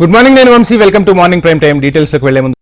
Good morning నేను Vamsi. Welcome to morning prime time డీటెయిల్స్లోకి వెళ్ళే ముందు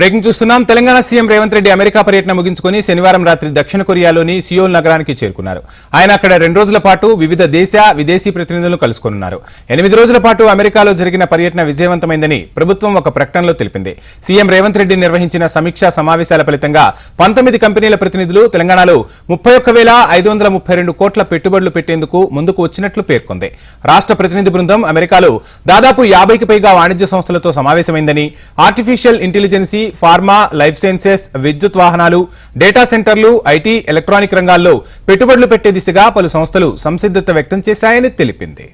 బ్రేకింగ్ చూస్తున్నాం. తెలంగాణ సీఎం రేవంత్ రెడ్డి అమెరికా పర్యటన ముగించుకొని శనివారం రాత్రి దక్షిణ కొరియాలోని సియోల్ నగరానికి చేరుకున్నారు. ఆయన అక్కడ రెండు రోజుల పాటు వివిధ దేశ విదేశీ ప్రతినిధులను కలుసుకున్నారు ఎనిమిది రోజుల పాటు అమెరికాలో జరిగిన పర్యటన విజయవంతమైందని ప్రభుత్వం ఒక ప్రకటనలో తెలిపింది. సీఎం రేవంత్ రెడ్డి నిర్వహించిన సమీక్షా సమావేశాల ఫలితంగా పంతొమ్మిది కంపెనీల ప్రతినిధులు తెలంగాణలో ముప్పై ఐదు వందల ముప్పై రెండు కోట్ల పెట్టుబడులు పెట్టేందుకు ముందుకు వచ్చినట్లు పేర్కొంది. రాష్ట్ర ప్రతినిధి బృందం అమెరికాలో దాదాపు యాభైకి పైగా వాణిజ్య సంస్థలతో సమావేశమైందని artificial intelligence pharma life sciences విద్యుత్ వాహనాలు డేటా సెంటర్లు ఐటీ ఎలక్ట్రానిక్ రంగాల్లో పెట్టుబడులు పెట్టే దిశగా పలు సంస్థలు సంసిద్ధత వ్యక్తం చేశాయని తెలిపింది.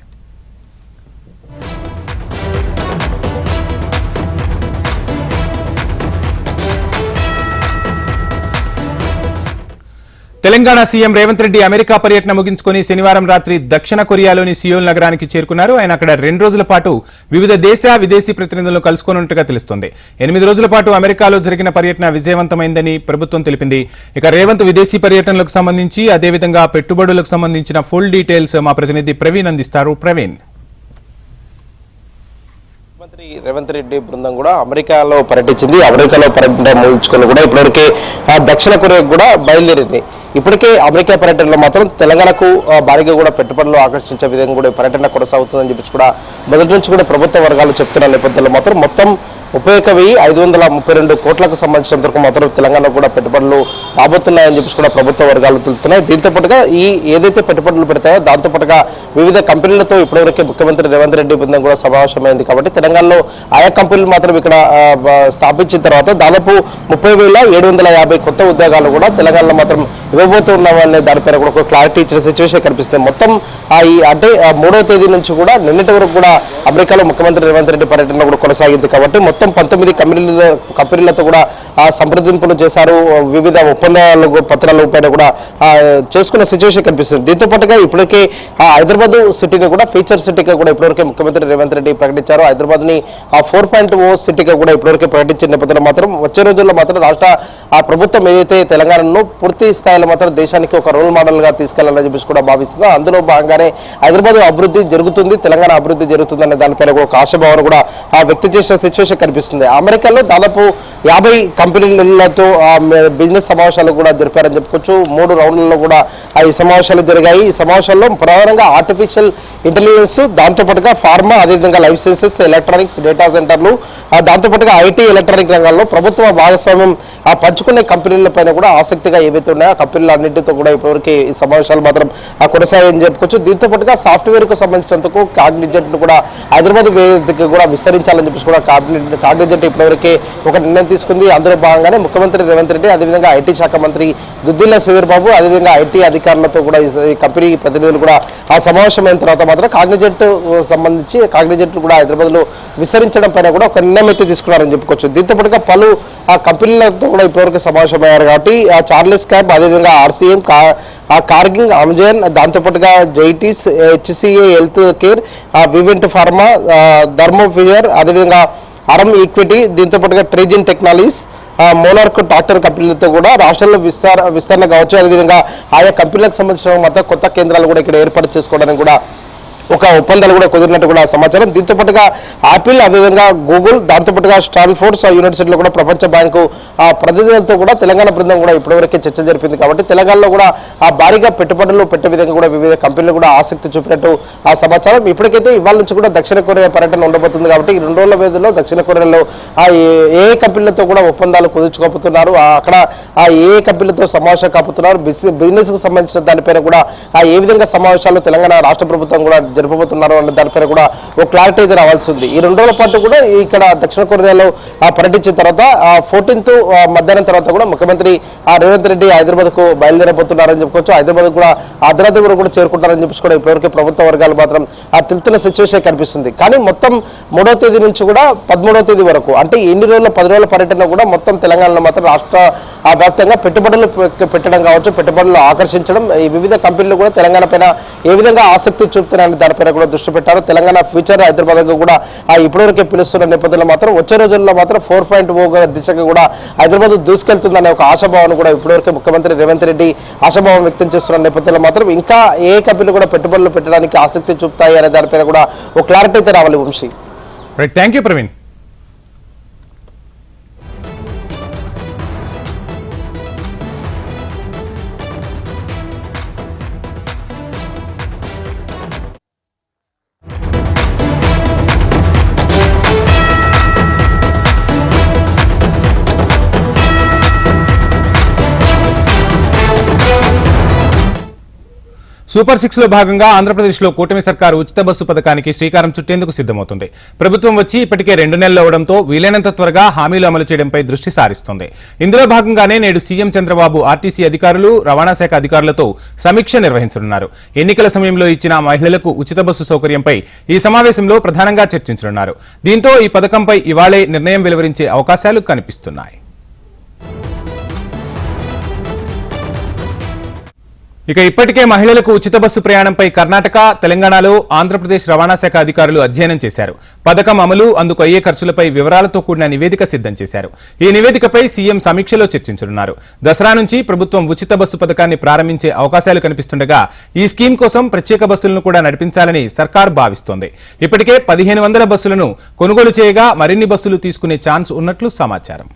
తెలంగాణ సీఎం రేవంత్ రెడ్డి అమెరికా పర్యటన ముగించుకొని శనివారం రాత్రి దక్షిణ కొరియాలోని సియోల్ నగరానికి చేరుకున్నారు. ఆయన అక్కడ రెండు రోజుల పాటు వివిధ దేశ విదేశీ ప్రతినిధులను కలుసుకోనున్నట్టుగా తెలుస్తోంది. ఎనిమిది రోజుల పాటు అమెరికాలో జరిగిన పర్యటన విజయవంతమైందని ప్రభుత్వం తెలిపింది. ఇక రేవంత్ విదేశీ పర్యటనలకు సంబంధించి అదేవిధంగా పెట్టుబడులకు సంబంధించిన ఫుల్ డీటెయిల్స్ మా ప్రతినిధి ప్రవీణ్ అందిస్తారు. ప్రవీణ్. మంత్రి రేవంత్ రెడ్డి బృందం కూడా అమెరికాలో పర్యటించింది. అమెరికాలో పర్యటన ముగించుకొని కూడా ఇప్పటివరకే దక్షిణ కొరియాకు కూడా బయలుదేరింది. ఇప్పటికే అమెరికా పర్యటనలో మాత్రం తెలంగాణకు భారీగా కూడా పెట్టుబడులు ఆకర్షించే విధంగా కూడా పర్యటన కొనసాగుతుందని చెప్పేసి కూడా మొదటి నుంచి కూడా ప్రభుత్వ వర్గాలు చెప్తున్న నేపథ్యంలో మాత్రం మొత్తం ముప్పై వెయ్యి ఐదు వందల ముప్పై రెండు కోట్లకు సంబంధించినంత వరకు మాత్రం తెలంగాణలో కూడా పెట్టుబడులు రాబోతున్నాయని చెప్పేసి కూడా ప్రభుత్వ వర్గాలు తెలుపుతున్నాయి. దీంతో పాటుగా ఈ ఏదైతే పెట్టుబడులు పెడతాయో దాంతో పాటుగా వివిధ కంపెనీలతో ఇప్పటివరకే ముఖ్యమంత్రి రేవంత్ రెడ్డి బృందం కూడా సమావేశమైంది కాబట్టి తెలంగాణలో ఆయా కంపెనీలు మాత్రం ఇక్కడ స్థాపించిన తర్వాత దాదాపు ముప్పై వేల ఏడు వందల యాభై కొత్త ఉద్యోగాలు కూడా తెలంగాణలో మాత్రం ఇవ్వబోతున్నామనే దానిపైన కూడా ఒక క్లారిటీ ఇచ్చిన సిచ్యువేషన్ కనిపిస్తుంది. మొత్తం ఈ అంటే ఆ మూడవ తేదీ నుంచి కూడా నిన్నటి వరకు కూడా అమెరికాలో ముఖ్యమంత్రి రేవంత్ రెడ్డి పర్యటన కూడా కొనసాగింది కాబట్టి మొత్తం పంతొమ్మిది కంపెనీల కంపెనీలతో కూడా సంప్రదింపులు చేశారు. వివిధ ఒప్పందాలు పత్రాల పైన కూడా చేసుకున్న సిచ్యువేషన్ కనిపిస్తుంది. దీంతో పాటుగా ఇప్పటికే హైదరాబాద్ సిటీని కూడా ఫీచర్ సిటీగా కూడా ఇప్పటివరకే ముఖ్యమంత్రి రేవంత్ రెడ్డి ప్రకటించారు. హైదరాబాద్ని ఆ ఫోర్ పాయింట్ ఓ సిటీగా కూడా ఇప్పటివరకే ప్రకటించిన నేపథ్యంలో మాత్రం వచ్చే రోజుల్లో మాత్రం రాష్ట్ర ఆ ప్రభుత్వం ఏదైతే తెలంగాణను పూర్తి స్థాయిలో మాత్రం దేశానికి ఒక రోల్ మోడల్గా తీసుకెళ్ళాలని చెప్పేసి కూడా భావిస్తుందో అందులో భాగంగానే హైదరాబాద్ అభివృద్ధి జరుగుతుంది తెలంగాణ అభివృద్ధి జరుగుతుందనే దానిపైన ఒక ఆశాభావన కూడా ఆ చేసిన సిచ్యువేషన్ కనిపిస్తుంది. అమెరికాలో దాదాపు యాభై కంపెనీలతో బిజినెస్ సమావేశాలు కూడా జరిపారని చెప్పుకోవచ్చు. మూడు రౌండ్లలో కూడా ఈ సమావేశాలు జరిగాయి. ఈ సమావేశాల్లో ప్రధానంగా ఆర్టిఫిషియల్ ఇంటెలిజెన్స్ దాంతోపాటుగా ఫార్మా అదేవిధంగా లైఫ్ సైన్సెస్ ఎలక్ట్రానిక్స్ డేటా సెంటర్లు దాంతోపాటుగా ఐటీ ఎలక్ట్రానిక్ రంగాల్లో ప్రభుత్వ భాగస్వామ్యం పంచుకునే కంపెనీల పైన కూడా ఆసక్తిగా ఏవైతే ఉన్నాయో ఆ కంపెనీలు అన్నింటితో కూడా ఇప్పటివరకు ఈ సమావేశాలు మాత్రం ఆ కొనసాగని చెప్పుకోవచ్చు. దీంతో పాటుగా సాఫ్ట్వేర్కు సంబంధించినందుకు కాగ్నిజెంట్ను కూడా హైదరాబాద్ వేదికగా కూడా విస్తరించాలని చెప్పేసి కూడా కాగ్నిజెంట్ కాగ్నిజెంట్ ఇప్పటివరకే ఒక నిర్ణయం తీసుకుంది. అందులో భాగంగానే ముఖ్యమంత్రి రేవంత్ రెడ్డి అదేవిధంగా ఐటీ శాఖ మంత్రి దుద్దిల్ల శ్రీధర్ బాబు అదేవిధంగా ఐటీ అధికారులతో కూడా ఈ కంపెనీ ప్రతినిధులు కూడా ఆ సమావేశమైన తర్వాత మాత్రం కాగ్నిజెంట్ సంబంధించి కాగ్నిజెంట్ కూడా హైదరాబాద్లో విస్తరించడం పైన కూడా ఒక నిర్ణయం అయితే తీసుకున్నారని చెప్పుకోవచ్చు. దీంతో పాటుగా పలు ఆ కంపెనీలతో కూడా ఇప్పటివరకు సమావేశమయ్యారు కాబట్టి ఆ చార్లెస్ క్యాబ్ అదేవిధంగా ఆర్సీఎం కా ఆ కార్గింగ్ అమెజాన్ దాంతోపాటుగా జైటీస్ హెచ్సిఏ హెల్త్ కేర్ వివెంట్ ఫార్మా ధర్మోఫియర్ అదేవిధంగా అరం ఈక్విటీ దీంతో పాటుగా ట్రేజిన్ టెక్నాలజీస్ మోనార్క్ ట్రాక్టర్ కంపెనీలతో కూడా రాష్ట్రంలో విస్తార విస్తరణ కావచ్చు. అదేవిధంగా ఆయా కంపెనీలకు సంబంధించిన మొత్తం కొత్త కేంద్రాలు కూడా ఇక్కడ ఏర్పాటు చేసుకోవడానికి కూడా ఒక ఒప్పందాలు కూడా కుదిరినట్టు కూడా సమాచారం. దీంతో పాటుగా యాపిల్ అదేవిధంగా గూగుల్ దాంతో పాటుగా స్టాన్ఫోర్డ్స్ యూనివర్సిటీలో కూడా ప్రపంచ బ్యాంకు ఆ ప్రతినిధులతో కూడా తెలంగాణ బృందం కూడా ఇప్పటివరకే చర్చ జరిపింది కాబట్టి తెలంగాణలో కూడా ఆ భారీగా పెట్టుబడులు పెట్టే విధంగా కూడా వివిధ కంపెనీలు కూడా ఆసక్తి చూపినట్టు ఆ సమాచారం. ఇప్పటికైతే ఇవాళ నుంచి కూడా దక్షిణ కొరియా పర్యటన ఉండబోతుంది కాబట్టి ఈ రెండు రోజుల వేదిలో దక్షిణ కొరియాలో ఆ ఏ- ఏ కంపెనీలతో కూడా ఒప్పందాలు కుదుర్చుకోబోతున్నారు. అక్కడ ఆ ఏ కంపెనీలతో సమావేశం కాపుతున్నారు బిజినెస్కు సంబంధించిన దానిపైన కూడా ఆ ఏ విధంగా సమావేశాలు తెలంగాణ రాష్ట్ర ప్రభుత్వం కూడా జరపబోతున్నారు అనే దానిపైన కూడా ఒక క్లారిటీ అయితే రావాల్సి ఉంది. ఈ రెండు రోజుల పాటు కూడా ఇక్కడ దక్షిణ కొరియాలో ఆ, పర్యటించిన తర్వాత ఫోర్టీన్త్ మధ్యాహ్నం తర్వాత కూడా ముఖ్యమంత్రి ఆ, రేవంత్ రెడ్డి హైదరాబాద్కు బయలుదేరబోతున్నారని చెప్పుకోవచ్చు హైదరాబాద్ కూడా అర్ధరాత్రి వరకు కూడా చేరుకుంటారని చెప్పేసి కూడా ఇప్పటివరకు ప్రభుత్వ వర్గాలు మాత్రం ఆ తెలుతున్న సిచ్యువేషన్ కనిపిస్తుంది. కానీ మొత్తం మూడో తేదీ నుంచి కూడా పదమూడవ తేదీ వరకు అంటే ఎన్ని రోజుల పది రోజుల పర్యటన కూడా మొత్తం తెలంగాణలో మాత్రం రాష్ట్ర ఆ వ్యాప్తంగా పెట్టుబడులు పె- పెట్టడం కావచ్చు పెట్టుబడులు ఆకర్షించడం ఈ వివిధ కంపెనీలు కూడా తెలంగాణ పైన ఏ విధంగా ఆసక్తి చూపుతున్నాయని దానిపైన కూడా దృష్టి పెట్టారు. తెలంగాణ ఫ్యూచర్ హైదరాబాద్ కూడా ఆ ఇప్పటివరకే పిలుస్తున్న నేపథ్యంలో మాత్రం వచ్చే రోజుల్లో మాత్రం ఫోర్ పాయింట్ ఓ దిశగా కూడా హైదరాబాద్ దూసుకెళ్తుందనే ఒక ఆశాభావం కూడా ఇప్పటివరకే ముఖ్యమంత్రి రేవంత్ రెడ్డి ఆశాభావం వ్యక్తం చేస్తున్న నేపథ్యంలో మాత్రం ఇంకా ఏ కంపెనీలు కూడా పెట్టుబడులు పెట్టడానికి ఆసక్తి చూపుతాయి అనే దానిపైన కూడా ఒక క్లారిటీ అయితే రావాలి Vamsi. Thank you Praveen super సిక్స్లో భాగంగా ఆంధ్రప్రదేశ్లో కూటమి సర్కారు ఉచిత బస్సు పథకానికి శ్రీకారం చుట్టేందుకు సిద్ధమవుతుంది. ప్రభుత్వం వచ్చి ఇప్పటికే రెండు నెలలు అవడంతో వీలైనంత త్వరగా హామీలు అమలు చేయడంపై దృష్టి సారిస్తుంది. ఇందులో భాగంగానే నేడు సీఎం చంద్రబాబు ఆర్టీసీ అధికారులు రవాణా శాఖ అధికారులతో సమీక్ష నిర్వహించనున్నారు. ఎన్నికల సమయంలో ఇచ్చిన మహిళలకు ఉచిత బస్సు సౌకర్యంపై ఈ సమావేశంలో ప్రధానంగా చర్చించనున్నారు. దీంతో ఈ పథకంపై ఇవాళే నిర్ణయం వెలువరించే అవకాశాలు కనిపిస్తున్నాయి. ఇక ఇప్పటికే మహిళలకు ఉచిత బస్సు ప్రయాణంపై కర్ణాటక తెలంగాణలో ఆంధ్రప్రదేశ్ రవాణా శాఖ అధికారులు అధ్యయనం చేశారు. పథకం అమలు అందుకు అయ్యే ఖర్చులపై వివరాలతో కూడిన నివేదిక సిద్ధం చేశారు. ఈ నివేదికపై సీఎం సమీక్షలో చర్చించనున్నారు. దసరా నుంచి ప్రభుత్వం ఉచిత బస్సు పథకాన్ని ప్రారంభించే అవకాశాలు కనిపిస్తుండగా ఈ స్కీమ్ కోసం ప్రత్యేక బస్సులను కూడా నడిపించాలని సర్కార్ భావిస్తోంది. ఇప్పటికే పదిహేను వందల బస్సులను కొనుగోలు చేయగా మరిన్ని బస్సులు తీసుకునే ఛాన్స్ ఉన్నట్లు సమాచారం.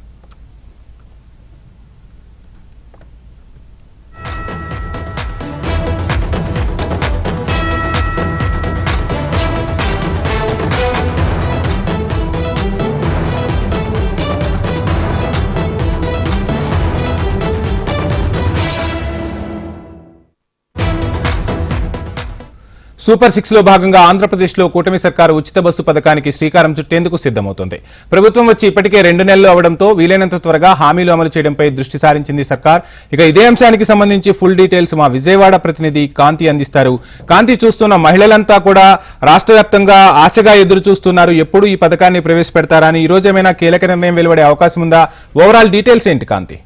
సూపర్ సిక్స్లో భాగంగా ఆంధ్రప్రదేశ్లో కూటమి సర్కారు ఉచిత బస్సు పథకానికి శ్రీకారం చుట్టేందుకు సిద్దమవుతోంది ప్రభుత్వం వచ్చి ఇప్పటికే రెండు నెలలు అవడంతో వీలైనంత త్వరగా హామీలు అమలు చేయడంపై దృష్టి సారించింది సర్కార్. ఇక ఇదే అంశానికి సంబంధించి ఫుల్ డీటెయిల్స్ మా విజయవాడ ప్రతినిధి కాంతి అందిస్తారు. కాంతి చూస్తున్న మహిళలంతా కూడా రాష్ట్ర వ్యాప్తంగా ఆశగా ఎదురు చూస్తున్నారు. ఎప్పుడు ఈ పథకాన్ని ప్రవేశపెడతారని ఈ రోజు ఏమైనా కీలక నిర్ణయం వెలువడే అవకాశం ఉందా? ఓవరాల్ డీటెయిల్స్ ఏంటి కాంతి?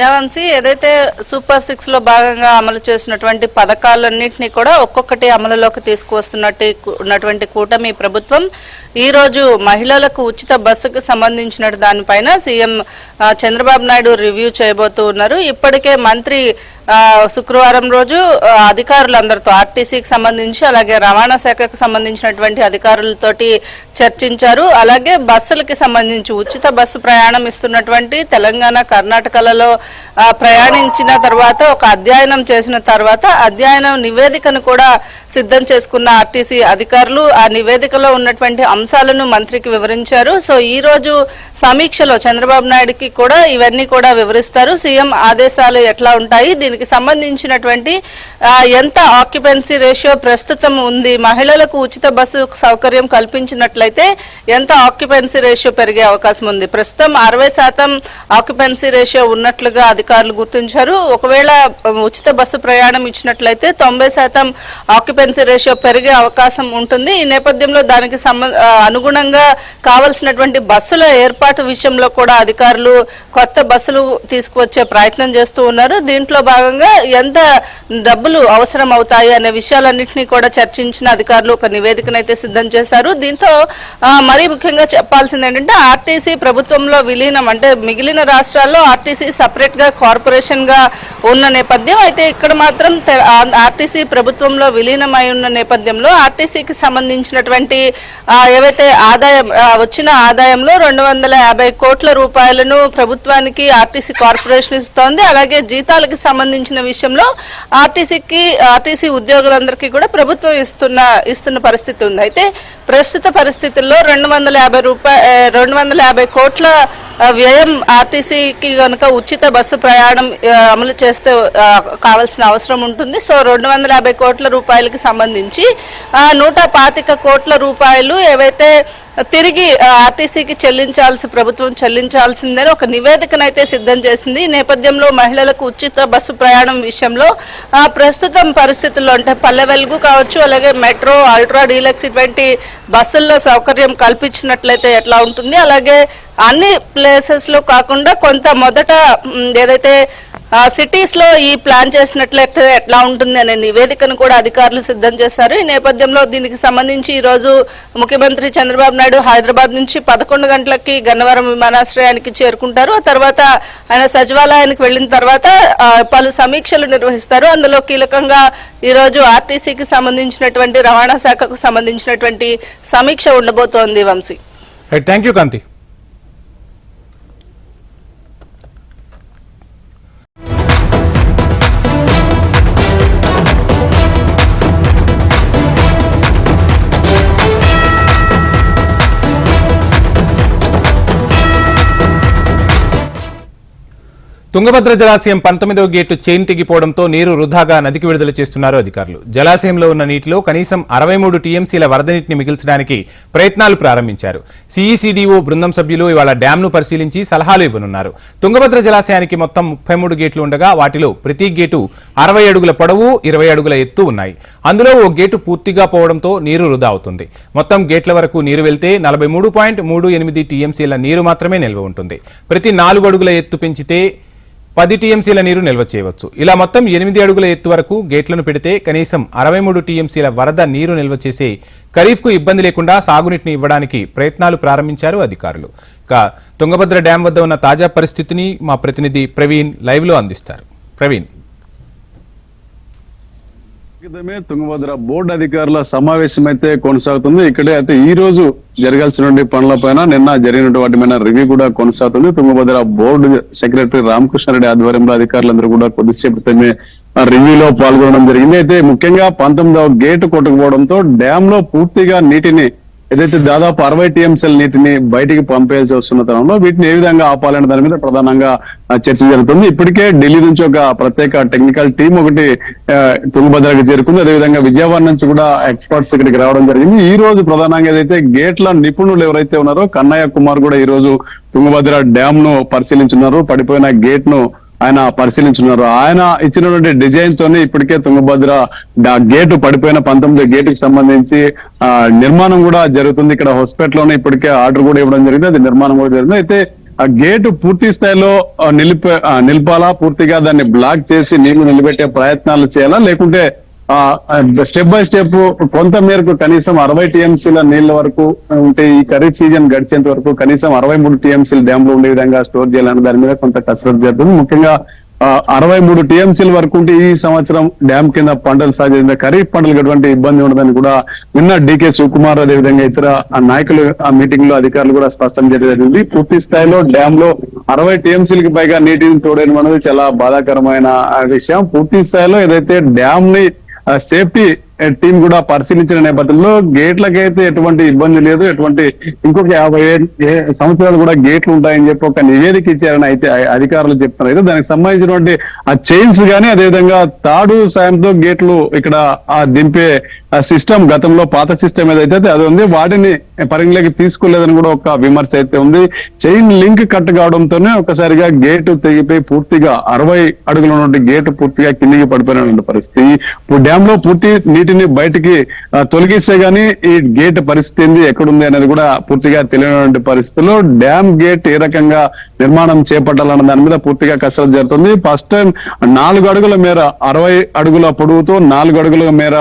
యావంశీ ఏదైతే సూపర్ సిక్స్లో భాగంగా అమలు చేసినటువంటి పథకాలన్నింటినీ కూడా ఒక్కొక్కటి అమలులోకి తీసుకువస్తున్నట్టు ఉన్నటువంటి కూటమి ప్రభుత్వం ఈ రోజు మహిళలకు ఉచిత బస్సుకు సంబంధించిన దానిపైన సీఎం చంద్రబాబు నాయుడు రివ్యూ చేయబోతూ ఉన్నారు. ఇప్పటికే మంత్రి శుక్రవారం రోజు అధికారులందరితో ఆర్టీసీకి సంబంధించి అలాగే రవాణా శాఖకు సంబంధించినటువంటి అధికారులతోటి చర్చించారు. అలాగే బస్సులకి సంబంధించి ఉచిత బస్సు ప్రయాణం ఇస్తున్నటువంటి తెలంగాణ కర్ణాటకలలో ప్రయాణించిన తర్వాత ఒక అధ్యయనం చేసిన తర్వాత అధ్యయనం నివేదికను కూడా సిద్ధం చేసుకున్న ఆర్టీసీ అధికారులు ఆ నివేదికలో ఉన్నటువంటి అంశాలను మంత్రికి వివరించారు. సో ఈ రోజు సమీక్షలో చంద్రబాబు నాయుడుకి కూడా ఇవన్నీ కూడా వివరిస్తారు. సీఎం ఆదేశాలు ఎట్లా ఉంటాయి? దీనికి సంబంధించినటువంటి ఎంత ఆక్యుపెన్సీ రేషియో ప్రస్తుతం ఉంది? మహిళలకు ఉచిత బస్సు సౌకర్యం కల్పించినట్లయితే ఎంత ఆక్యుపెన్సీ రేషియో పెరిగే అవకాశం ఉంది? ప్రస్తుతం అరవై శాతం ఆక్యుపెన్సీ రేషియో ఉన్నట్లు ఉన్నట్లుగా అధికారులు గుర్తించారు. ఒకవేళ ఉచిత బస్సు ప్రయాణం ఇచ్చినట్లయితే తొంభై శాతం ఆక్యుపెన్సీ రేషియో పెరిగే అవకాశం ఉంటుంది. ఈ నేపథ్యంలో దానికి అనుగుణంగా కావలసినటువంటి బస్సుల ఏర్పాటు విషయంలో కూడా అధికారులు కొత్త బస్సులు తీసుకువచ్చే ప్రయత్నం చేస్తూ ఉన్నారు. దీంట్లో భాగంగా ఎంత డబ్బులు అవసరం అవుతాయి అనే విషయాలన్నింటినీ కూడా చర్చించిన అధికారులు ఒక నివేదికనైతే సిద్ధం చేశారు. దీంతో మరీ ముఖ్యంగా చెప్పాల్సింది ఏంటంటే ఆర్టీసీ ప్రభుత్వంలో విలీనం అంటే మిగిలిన రాష్ట్రాల్లో ఆర్టీసీ సప్ సపరేట్గా కార్పొరేషన్గా ఉన్న నేపథ్యం. అయితే ఇక్కడ మాత్రం ఆర్టీసీ ప్రభుత్వంలో విలీనమై ఉన్న నేపథ్యంలో ఆర్టీసీకి సంబంధించినటువంటి ఏవైతే ఆదాయం వచ్చిన ఆదాయంలో రెండు వందల యాభై కోట్ల రూపాయలను ప్రభుత్వానికి ఆర్టీసీ కార్పొరేషన్ ఇస్తోంది. అలాగే జీతాలకు సంబంధించిన విషయంలో ఆర్టీసీకి ఆర్టీసీ ఉద్యోగులందరికీ కూడా ప్రభుత్వం ఇస్తున్న ఇస్తున్న పరిస్థితి ఉంది. అయితే ప్రస్తుత పరిస్థితుల్లో రెండు వందల యాభై రూపాయ రెండు వందల యాభై కోట్ల వ్యయం ఆర్టీసీకి కనుక ఉచిత బస్సు ప్రయాణం అమలు చేస్తే కావాల్సిన అవసరం ఉంటుంది. సో రెండు వందల యాభై కోట్ల రూపాయలకి సంబంధించి నూట పాతిక కోట్ల రూపాయలు ఏవైతే తిరిగి ఆర్టీసీకి చెల్లించాల్సి ప్రభుత్వం చెల్లించాల్సిందని ఒక నివేదికనైతే సిద్ధం చేసింది. ఈ నేపథ్యంలో మహిళలకు ఉచిత బస్సు ప్రయాణం విషయంలో ప్రస్తుతం పరిస్థితుల్లో అంటే పల్లె వెలుగు కావచ్చు అలాగే మెట్రో అల్ట్రా డీలక్స్ ఇటువంటి బస్సుల్లో సౌకర్యం కల్పించినట్లయితే ఎట్లా ఉంటుంది? అలాగే అన్ని ప్లేసెస్లో కాకుండా కొంత మొదట ఏదైతే సిటీస్లో ఈ ప్లాన్ చేసినట్లయితే ఎట్లా ఉంటుంది అనే నివేదికను కూడా అధికారులు సిద్ధం చేశారు. ఈ నేపథ్యంలో దీనికి సంబంధించి ఈ రోజు ముఖ్యమంత్రి చంద్రబాబు నాయుడు హైదరాబాద్ నుంచి పదకొండు గంటలకి గన్నవరం విమానాశ్రయానికి చేరుకుంటారు. ఆ తర్వాత ఆయన సచివాలయానికి వెళ్ళిన తర్వాత పలు సమీక్షలు నిర్వహిస్తారు. అందులో కీలకంగా ఈ రోజు ఆర్టీసీకి సంబంధించినటువంటి రవాణా శాఖకు సంబంధించినటువంటి సమీక్ష ఉండబోతోంది వంశీ. థ్యాంక్ యూ కాంతి తుంగభద్ర జలాశయం పంతొమ్మిదవ గేటు చైన్ తెగిపోవడంతో నీరు వృధాగా నదికి విడుదల చేస్తున్నారు అధికారులు. జలాశయంలో ఉన్న నీటిలో కనీసం అరవై మూడు టీఎంసీల వరద నీటిని మిగిల్చడానికి ప్రయత్నాలు ప్రారంభించారు. సిఈసిడిఓ బృందం సభ్యులు ఇవాళ డ్యాంను పరిశీలించి సలహాలు ఇవ్వనున్నారు. తుంగభద్ర జలాశయానికి మొత్తం ముప్పై మూడు గేట్లు ఉండగా వాటిలో ప్రతి గేటు అరవై అడుగుల పొడవు ఇరవై అడుగుల ఎత్తు ఉన్నాయి. అందులో ఓ గేటు పూర్తిగా పోవడంతో నీరు వృధా అవుతుంది. మొత్తం గేట్ల వరకు నీరు వెళ్తే నలభై మూడు పాయింట్ మూడు ఎనిమిది టీఎంసీల నీరు మాత్రమే నిల్వ ఉంటుంది. ప్రతి నాలుగు అడుగుల ఎత్తు పెంచితే పది టీఎంసీల నీరు నిల్వ చేయవచ్చు. ఇలా మొత్తం ఎనిమిది అడుగుల ఎత్తు వరకు గేట్లను పెడితే కనీసం అరవై మూడు టీఎంసీల వరద నీరు నిల్వ చేసే ఖరీఫ్కు ఇబ్బంది లేకుండా సాగునీటిని ఇవ్వడానికి ప్రయత్నాలు ప్రారంభించారు అధికారులు. ఇక తుంగభద్ర డ్యాం వద్ద ఉన్న తాజా పరిస్థితిని మా ప్రతినిధి ప్రవీణ్ లైవ్లో అందిస్తారు. ప్రవీణ్. క్రితమే తుంగభద్ర బోర్డు అధికారుల సమావేశం అయితే కొనసాగుతుంది. ఇక్కడే అయితే ఈ రోజు జరగాల్సిన పనులపైన నిన్న జరిగినటువంటి వాటి మీద రివ్యూ కూడా కొనసాగుతుంది. తుంగభద్ర బోర్డు సెక్రటరీ రామకృష్ణారెడ్డి ఆధ్వర్యంలో అధికారులందరూ కూడా కొద్దిసేపు క్రితమే రివ్యూలో పాల్గొనడం జరిగింది. అయితే ముఖ్యంగా పంతొమ్మిదవ గేటు కొట్టుకుపోవడంతో డ్యామ్లో పూర్తిగా నీటిని ఏదైతే దాదాపు అరవై టీఎంసీల నీటిని బయటికి పంపేయాల్సి వస్తున్న తరంలో వీటిని ఏ విధంగా ఆపాలనే దాని మీద ప్రధానంగా చర్చ జరుగుతుంది. ఇప్పటికే ఢిల్లీ నుంచి ఒక ప్రత్యేక టెక్నికల్ టీం ఒకటి తుంగభద్రకి చేరుకుంది. అదేవిధంగా విజయవాడ నుంచి కూడా ఎక్స్పర్ట్స్ ఇక్కడికి రావడం జరిగింది. ఈ రోజు ప్రధానంగా ఏదైతే గేట్ల నిపుణులు ఎవరైతే ఉన్నారో కన్నయ్య కుమార్ కూడా ఈ రోజు తుంగభద్ర డ్యామ్ను పరిశీలించున్నారు. పడిపోయిన గేట్ను ఆయన పరిశీలించున్నారు. ఆయన ఇచ్చినటువంటి డిజైన్ తోనే ఇప్పటికే తుంగభద్ర గేటు పడిపోయిన పంతొమ్మిది గేటుకి సంబంధించి ఆ నిర్మాణం కూడా జరుగుతుంది. ఇక్కడ హాస్పిటల్లోనే ఇప్పటికే ఆర్డర్ కూడా ఇవ్వడం జరిగింది. అది నిర్మాణం కూడా జరిగింది. అయితే ఆ గేటు పూర్తి స్థాయిలో నిలిప నిలపాలా? పూర్తిగా దాన్ని బ్లాక్ చేసి నీళ్ళు నిలబెట్టే ప్రయత్నాలు చేయాలా? లేకుంటే స్టెప్ బై స్టెప్ కొంత మేరకు కనీసం అరవై టీఎంసీల నీళ్ళ వరకు ఉంటే ఈ ఖరీఫ్ సీజన్ గడిచేంత వరకు కనీసం అరవై మూడు టీఎంసీల డ్యామ్లో ఉండే విధంగా స్టోర్ చేయాలన్న దాని మీద కొంత కసరత్తు జరుగుతుంది. ముఖ్యంగా అరవై మూడు టీఎంసీల వరకు ఉంటే ఈ సంవత్సరం డ్యామ్ కింద పంటలు సాగే ఖరీఫ్ పంటలకు ఎటువంటి ఇబ్బంది ఉండదని కూడా నిన్న డికే శివకుమార్ అదేవిధంగా ఇతర ఆ నాయకులు ఆ మీటింగ్లో అధికారులు కూడా స్పష్టం జరిగింది. పూర్తి స్థాయిలో డ్యామ్లో అరవై టీఎంసీలకి పైగా నీటిని తోడేయడం అనేది చాలా బాధాకరమైన ఆ విషయం. పూర్తి స్థాయిలో ఏదైతే డ్యామ్ని Ah, sempre టీం కూడా పరిశీలించిన నేపథ్యంలో గేట్లకైతే ఎటువంటి ఇబ్బంది లేదు. ఎటువంటి ఇంకొక యాభై సంవత్సరాలు కూడా గేట్లు ఉంటాయని చెప్పి ఒక నివేదిక ఇచ్చారని అయితే అధికారులు చెప్తున్నారు. అయితే దానికి సంబంధించినటువంటి ఆ చైన్స్ గానీ అదేవిధంగా తాడు సాయంతో గేట్లు ఇక్కడ ఆ దింపే సిస్టమ్ గతంలో పాత సిస్టమ్ ఏదైతే అది ఉంది వాటిని పరిగణలోకి తీసుకోలేదని కూడా ఒక విమర్శ అయితే ఉంది. చైన్ లింక్ కట్ కావడంతోనే ఒకసారిగా గేటు తెగిపోయి పూర్తిగా అరవై అడుగుల నుండి గేటు పూర్తిగా కిందికి పడిపోయినటువంటి పరిస్థితి. డ్యామ్లో పూర్తి వీటిని బయటికి తొలగిస్తే గానీ ఈ గేట్ పరిస్థితి ఎక్కడుంది అనేది కూడా పూర్తిగా తెలియనటువంటి పరిస్థితుల్లో డ్యామ్ గేట్ ఏ రకంగా నిర్మాణం చేపట్టాలన్న దాని మీద పూర్తిగా కసరత్తు జరుగుతుంది. ఫస్ట్ టైం నాలుగు అడుగుల మేర అరవై అడుగుల పొడవుతో నాలుగు అడుగుల మేర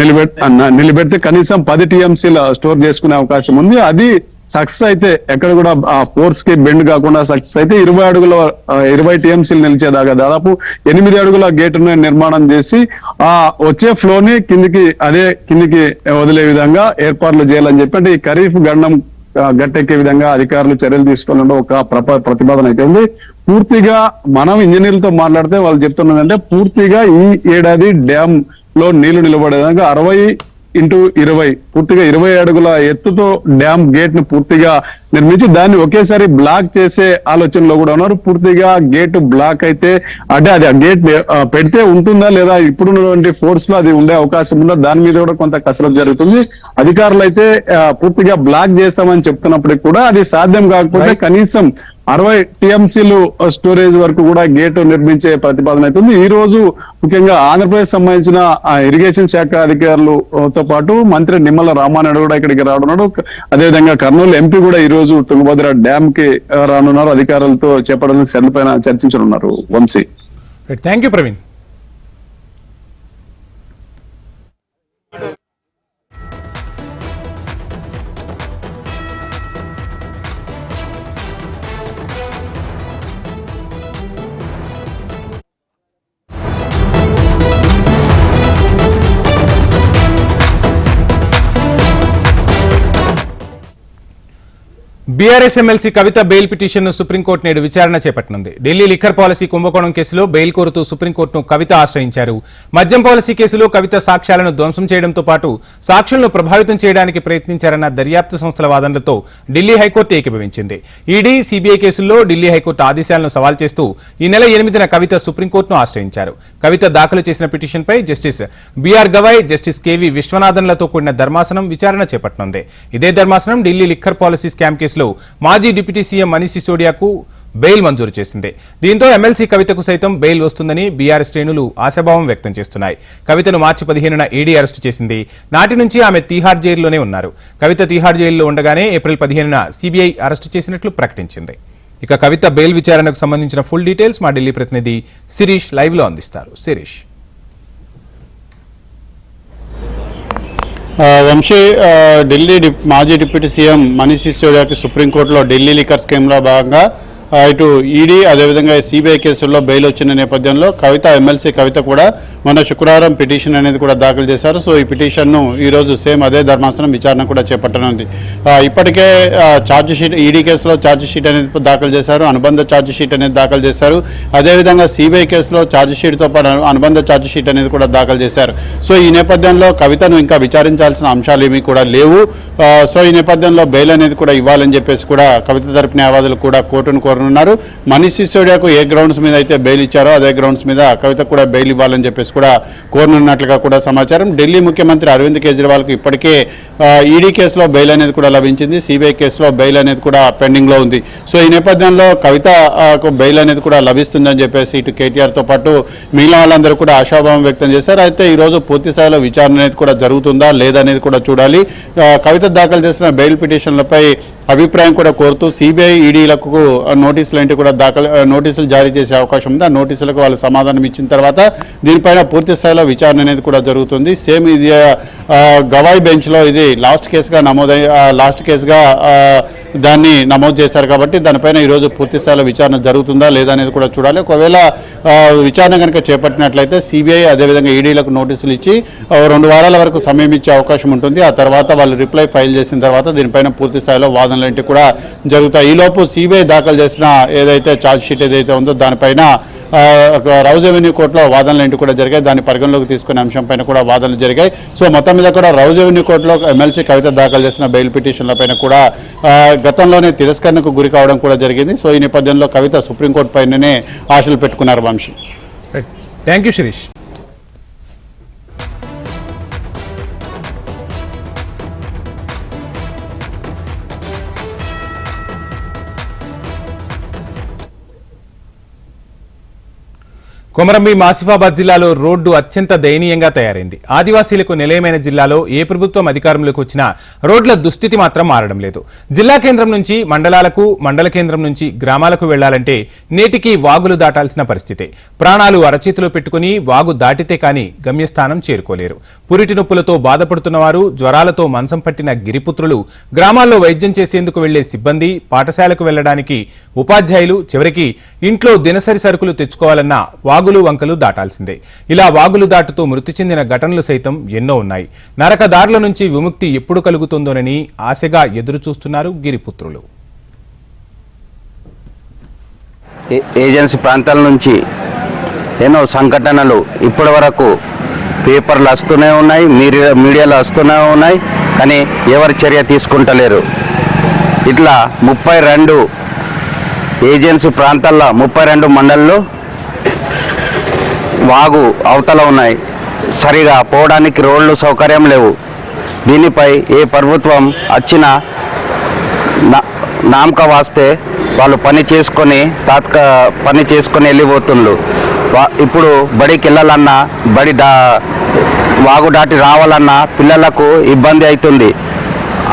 నిలబెట్ నిలబెడితే కనీసం పది టీఎంసీల స్టోర్ చేసుకునే అవకాశం ఉంది. అది సక్సెస్ అయితే ఎక్కడ కూడా ఆ ఫోర్స్కి బెండ్ కాకుండా సక్సెస్ అయితే ఇరవై అడుగుల ఇరవై టీఎంసీలు నిలిచేదాకా దాదాపు ఎనిమిది అడుగుల గేటును నిర్మాణం చేసి ఆ వచ్చే ఫ్లో ని కిందికి అదే కిందికి వదిలే విధంగా ఏర్పాట్లు చేయాలని చెప్పి అంటే ఈ ఖరీఫ్ గండం గట్టెక్కే విధంగా అధికారులు చర్యలు తీసుకోవాలంటే ఒక ప్రప- ప్రతిపాదన అయితే ఉంది. పూర్తిగా మనం ఇంజనీర్లతో మాట్లాడితే వాళ్ళు చెప్తున్నదంటే పూర్తిగా ఈ ఏడాది డ్యామ్లో నీళ్ళు నిలబడే విధంగా అరవై ఇంటూ ఇరవై. పూర్తిగా ఇరవై అడుగుల ఎత్తుతో డ్యామ్ గేట్ను పూర్తిగా నిర్మించి దాన్ని ఒకేసారి బ్లాక్ చేసే ఆలోచనలో కూడా ఉన్నారు. పూర్తిగా గేట్ బ్లాక్ అయితే అంటే అది ఆ గేట్ పెడితే ఉంటుందా లేదా ఇప్పుడున్నటువంటి ఫోర్స్లో అది ఉండే అవకాశం ఉందా? దాని మీద కూడా కొంత కసరత్తు జరుగుతుంది. అధికారులు అయితే పూర్తిగా బ్లాక్ చేస్తామని చెప్తున్నప్పటికీ కూడా అది సాధ్యం కాకపోతే కనీసం అరవై టీఎంసీలు స్టోరేజ్ వరకు కూడా గేట్ నిర్మించే ప్రతిపాదన అవుతుంది. ఈ రోజు ముఖ్యంగా ఆంధ్రప్రదేశ్ సంబంధించిన ఇరిగేషన్ శాఖ అధికారులతో పాటు మంత్రి నిమ్మల రామానాయుడు కూడా ఇక్కడికి రానున్నాడు. అదేవిధంగా కర్నూలు ఎంపీ కూడా ఈ రోజు తుంగభద్ర డ్యామ్కి రానున్నారు. అధికారులతో చేపట్టాలని సెల్ పైన చర్చించనున్నారు. Vamsi. Thank you Praveen BRS MLC Kavitha bail పిటిషన్ను సుప్రీంకోర్టు నేడు విచారణ చేపట్టనుంది. ఢిల్లీ లిక్కర్ పాలసీ కుంభకోణం కేసులో బెయిల్ కోరుతూ సుప్రీంకోర్టును కవిత ఆశ్రయించారు. మద్యం పాలసీ కేసులో కవిత సాక్ష్యాలను ధ్వంసం చేయడంతో పాటు సాక్షులను ప్రభావితం చేయడానికి ప్రయత్నించారన్న దర్యాప్తు సంస్థల వాదనలతో ఢిల్లీ హైకోర్టు ఏకీభవించింది. ఈడీ సీబీఐ కేసుల్లో ఢిల్లీ హైకోర్టు ఆదేశాలను సవాల్ చేస్తూ ఈ నెల ఎనిమిదిన కవిత సుప్రీంకోర్టును ఆశ్రయించారు. కవిత దాఖలు చేసిన పిటిషన్పై justice B R Gavai justice K V విశ్వనాథన్లతో కూడిన ధర్మాసనం విచారణ చేపట్టనుంది. ఇదే ధర్మాసనం ఢిల్లీ లిక్కర్ పాలసీ స్కామ్ కేసులో మాజీ డిప్యూటీ సీఎం మనీష్ సిసోడియాకు బెయిల్ మంజూరు చేసింది. దీంతో ఎమ్మెల్సీ కవితకు సైతం బెయిల్ వస్తుందని బీఆర్ శ్రేణులు ఆశాభావం వ్యక్తం చేస్తున్నాయి. కవితను మార్చి పదిహేనున ఈడీ అరెస్టు చేసింది. నాటి నుంచి ఆమె తీహార్ జైల్లోనే ఉన్నారు. కవిత తీహార్ జైలులో ఉండగానే ఏప్రిల్ పదిహేనున సీబీఐ అరెస్టు చేసినట్లు ప్రకటించింది. ఇక కవిత బెయిల్ విచారణకు సంబంధించిన ఫుల్ డీటెయిల్స్ మా ఢిల్లీ ప్రతినిధి శిరీష్ లైవ్లో అందిస్తారు. శిరీష్. వంశీ ఢిల్లీ మాజీ డిప్యూటీ సీఎం మనీష్ సిసోడియాకి సుప్రీంకోర్టులో ఢిల్లీ లిక్కర్ స్కీమ్లో భాగంగా ఇటు ఈడీ అదేవిధంగా సిబిఐ కేసుల్లో బెయిల్ వచ్చిన నేపథ్యంలో కవిత ఎమ్మెల్సీ కవిత కూడా మొన్న శుక్రవారం పిటిషన్ అనేది కూడా దాఖలు చేశారు. సో ఈ పిటిషన్ను ఈరోజు సేమ్ అదే ధర్మాసనం విచారణ కూడా చేపట్టనుంది. ఇప్పటికే ఆ, ఛార్జ్ షీట్ ఈడీ కేసులో ఛార్జ్ షీట్ అనేది దాఖలు చేశారు. అనుబంధ ఛార్జ్ షీట్ అనేది దాఖలు చేశారు. అదేవిధంగా సిబిఐ కేసులో ఛార్జ్ షీట్తో పాటు అనుబంధ ఛార్జ్ షీట్ అనేది కూడా దాఖలు చేశారు. సో ఈ నేపథ్యంలో కవితను ఇంకా విచారించాల్సిన అంశాలు ఏమీ కూడా లేవు. సో ఈ నేపథ్యంలో బెయిల్ అనేది కూడా ఇవ్వాలని చెప్పేసి కూడా కవిత తరపు న్యాయవాదులు కూడా కోర్టును కోరనున్నారు. మనీష్ సిసోడియాకు ఏ గ్రౌండ్స్ మీద అయితే బెయిల్ ఇచ్చారో అదే గ్రౌండ్స్ మీద కవిత కూడా బెయిల్ ఇవ్వాలని చెప్పేసి కూడా కోరనున్నట్లుగా కూడా సమాచారం. ఢిల్లీ ముఖ్యమంత్రి అరవింద్ కేజ్రీవాల్కు ఇప్పటికే ఈడీ కేసులో బెయిల్ అనేది కూడా లభించింది సిబిఐ కేసులో బెయిల్ అనేది కూడా పెండింగ్లో ఉంది. సో ఈ నేపథ్యంలో కవిత బెయిల్ అనేది కూడా లభిస్తుందని చెప్పేసి ఇటు కేటీఆర్తో పాటు మిగిలిన వాళ్ళందరూ కూడా ఆశాభావం వ్యక్తం చేశారు. అయితే ఈ రోజు పూర్తి స్థాయిలో విచారణ అనేది కూడా జరుగుతుందా లేదనేది కూడా చూడాలి. కవిత దాఖలు చేసిన బెయిల్ పిటిషన్లపై అభిప్రాయం కూడా కోరుతూ సిబిఐ ఈడీలకు నోటీసులు ఏంటి కూడా దాఖలు నోటీసులు జారీ చేసే అవకాశం ఉంది. ఆ నోటీసులకు వాళ్ళు సమాధానం ఇచ్చిన తర్వాత దీనిపైన పూర్తి స్థాయిలో విచారణ అనేది కూడా జరుగుతుంది. సేమ్ ఇది గవాయి గవాయ్ ఇది లాస్ట్ కేసుగా నమోదై లాస్ట్ కేసుగా దాన్ని నమోదు చేశారు కాబట్టి దానిపైన ఈరోజు పూర్తి స్థాయిలో విచారణ జరుగుతుందా లేదా అనేది కూడా చూడాలి. ఒకవేళ విచారణ కనుక చేపట్టినట్లయితే సిబిఐ అదేవిధంగా ఈడీలకు నోటీసులు ఇచ్చి రెండు వారాల వరకు సమయం ఇచ్చే అవకాశం ఉంటుంది. ఆ తర్వాత వాళ్ళు రిప్లై ఫైల్ చేసిన తర్వాత దీనిపైన పూర్తి స్థాయిలో వాదనలు కూడా జరుగుతాయి. ఈలోపు సిబిఐ దాఖలు చేసిన ఏదైతే ఛార్జ్ షీట్ ఏదైతే ఉందో దానిపైన రౌజ్ రెవెన్యూ కోర్టులో వాదనలు ఏంటి కూడా జరిగాయి. దాన్ని పరిగణలోకి తీసుకునే అంశం పైన కూడా వాదనలు జరిగాయి. సో మొత్తం మీద కూడా రౌజ్ రెవెన్యూ కోర్టులో ఎమ్మెల్సీ కవిత దాఖలు చేసిన బెయిల్ పిటిషన్ల పైన కూడా గతంలోనే తిరస్కరణకు గురి కావడం కూడా జరిగింది. సో ఈ నేపథ్యంలో కవిత సుప్రీంకోర్టు పైననే ఆశలు పెట్టుకున్నారు వంశీ. థ్యాంక్ యూ శిరీష్ కొమరంభీం ఆసిఫాబాద్ జిల్లాలో రోడ్డు అత్యంత దయనీయంగా తయారైంది. ఆదివాసీలకు నిలయమైన జిల్లాలో ఏ ప్రభుత్వం అధికారంలోకి వచ్చినా రోడ్ల దుస్థితి మాత్రం మారడం లేదు. జిల్లా కేంద్రం నుంచి మండలాలకు మండల కేంద్రం నుంచి గ్రామాలకు వెళ్ళాలంటే నేటికి వాగులు దాటాల్సిన పరిస్థితి. ప్రాణాలు అరచేతిలో పెట్టుకుని వాగు దాటితే కాని గమ్యస్థానం చేరుకోలేరు. పురిటి నొప్పులతో బాధపడుతున్న వారు జ్వరాలతో మంచం పట్టిన గిరిపుత్రులు గ్రామాల్లో వైద్యం చేసేందుకు వెళ్ళే సిబ్బంది పాఠశాలకు వెళ్ళడానికి ఉపాధ్యాయులు చివరికి ఇంట్లో దినసరి సరుకులు తెచ్చుకోవాలన్నా వాగులు వంకలు దాటాల్సిందే. ఇలా వాగులు దాటుతూ మృతి చెందిన ఘటనలు సైతం ఎన్నో ఉన్నాయి. నరకదారుల నుంచి విముక్తి ఎప్పుడు కలుగుతుందోనని ఆశగా ఎదురుచూస్తున్నారు గిరిపుత్రులు. ఏజెన్సీ ప్రాంతాల నుంచి ఎన్నో సంఘటనలు ఇప్పటి వరకు పేపర్లు వస్తూనే ఉన్నాయి మీడియాలు వస్తూనే ఉన్నాయి కానీ ఎవరు చర్య తీసుకుంటలేరు. ఇట్లా ముప్పై రెండు ఏజెన్సీ ప్రాంతాల్లో ముప్పై రెండు మండల్లో వాగు అవతల ఉన్నాయి. సరిగా పోవడానికి రోడ్లు సౌకర్యం లేవు. దీనిపై ఏ ప్రభుత్వం వచ్చినా నా- నామక వాస్తే వాళ్ళు పని చేసుకొని తాత్క పని చేసుకొని వెళ్ళిపోతుండ్రు. ఇప్పుడు బడికి వెళ్ళాలన్నా బడి దా వాగు దాటి రావాలన్నా పిల్లలకు ఇబ్బంది అవుతుంది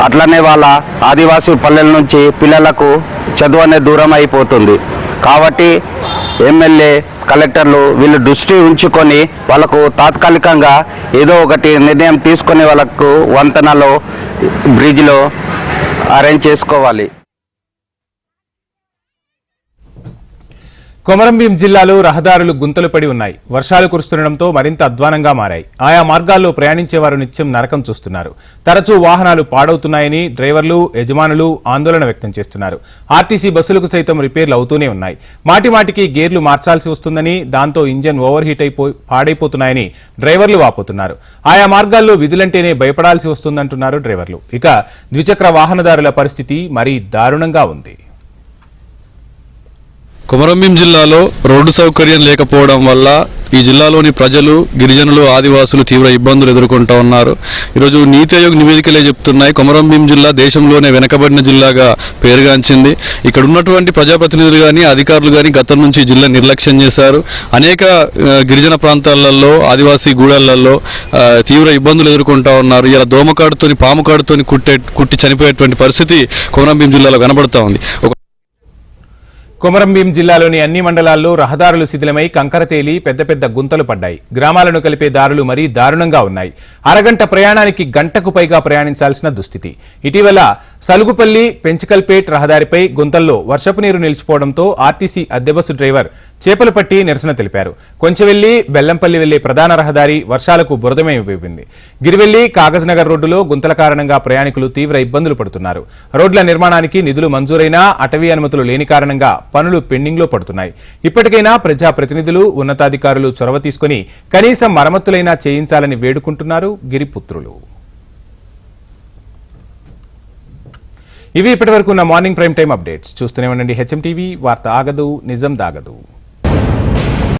అట్లనే వాళ్ళ ఆదివాసీ పల్లెల నుంచి పిల్లలకు చదువు అనే దూరం అయిపోతుంది. కాబట్టి ఎమ్మెల్యే కలెక్టర్లు వీళ్ళు దృష్టి ఉంచుకొని వాళ్ళకు తాత్కాలికంగా ఏదో ఒకటి నిర్ణయం తీసుకొని వాళ్ళకు వంతెనలో బ్రిడ్జ్లో అరేంజ్ చేసుకోవాలి. కొమరంభీం జిల్లాలో రహదారులు గుంతలు పడి ఉన్నాయి. వర్షాలు కురుస్తుండటంతో మరింత అధ్వానంగా మారాయి. ఆయా మార్గాల్లో ప్రయాణించేవారు నిత్యం నరకం చూస్తున్నారు. తరచూ వాహనాలు పాడవుతున్నాయని డ్రైవర్లు యజమానులు ఆందోళన వ్యక్తం చేస్తున్నారు. ఆర్టీసీ బస్సులకు సైతం రిపేర్లు అవుతూనే ఉన్నాయి. మాటిమాటికి గేర్లు మార్చాల్సి వస్తుందని దాంతో ఇంజన్ ఓవర్ హీట్ అయిపో పాడైపోతున్నాయని డ్రైవర్లు వాపోతున్నారు. ఆయా మార్గాల్లో విధులంటేనే భయపడాల్సి వస్తుందంటున్నారు డ్రైవర్లు. ఇక ద్విచక్ర వాహనదారుల పరిస్థితి మరీ దారుణంగా ఉంది. కొమరంభీం జిల్లాలో రోడ్డు సౌకర్యం లేకపోవడం వల్ల ఈ జిల్లాలోని ప్రజలు గిరిజనులు ఆదివాసులు తీవ్ర ఇబ్బందులు ఎదుర్కొంటూ ఉన్నారు. ఈరోజు నీతి ఆయోగ్ నివేదికలే చెప్తున్నాయి. కొమరంభీం జిల్లా దేశంలోనే వెనకబడిన జిల్లాగా పేరుగాంచింది. ఇక్కడ ఉన్నటువంటి ప్రజాప్రతినిధులు కానీ అధికారులు కానీ గతం నుంచి జిల్లా నిర్లక్ష్యం చేశారు. అనేక గిరిజన ప్రాంతాలలో ఆదివాసీ గూడళ్ళలో తీవ్ర ఇబ్బందులు ఎదుర్కొంటూ ఉన్నారు. ఇలా దోమకాడుతోని పాముకాడుతోని కుట్టే కుట్టి చనిపోయేటువంటి పరిస్థితి కొమరంభీం జిల్లాలో కనబడతా ఉంది. కొమరంభీం జిల్లాలోని అన్ని మండలాల్లో రహదారులు శిథిలమై కంకర తేలి పెద్ద పెద్ద గుంతలు పడ్డాయి. గ్రామాలను కలిపే దారులు మరీ దారుణంగా ఉన్నాయి. అరగంట ప్రయాణానికి గంటకు పైగా ప్రయాణించాల్సిన దుస్థితి. ఇటీవల సలుగుపల్లి పెంచికల్పేట్ రహదారిపై గుంతల్లో వర్షపు నీరు నిలిచిపోవడంతో ఆర్టీసీ అద్దెబస్సు డ్రైవర్ చేపలు పట్టి నిరసన తెలిపారు. కొంచెవెల్లి బెల్లంపల్లి వెళ్ళే ప్రధాన రహదారి వర్షాలకు బురదమైపోయింది గిరివెల్లి కాగజ్నగర్ రోడ్డులో గుంతల కారణంగా ప్రయాణికులు తీవ్ర ఇబ్బందులు పడుతున్నారు. రోడ్ల నిర్మాణానికి నిధులు మంజూరైనా అటవీ అనుమతులు లేని కారణంగా పనులు పెండింగ్లో పడుతున్నాయి. ఇప్పటికైనా ప్రజాప్రతినిధులు ఉన్నతాధికారులు చొరవ తీసుకుని కనీసం మరమ్మతులైనా చేయించాలని వేడుకుంటున్నారు గిరిపుత్రులు. ఇవి ఇప్పటివరకు ఉన్న మార్నింగ్ ప్రైమ్ టైం అప్డేట్స్. చూస్తూనే ఉండండి హెచ్ఎం టీవీ వార్త ఆగదు నిజం దాగదు.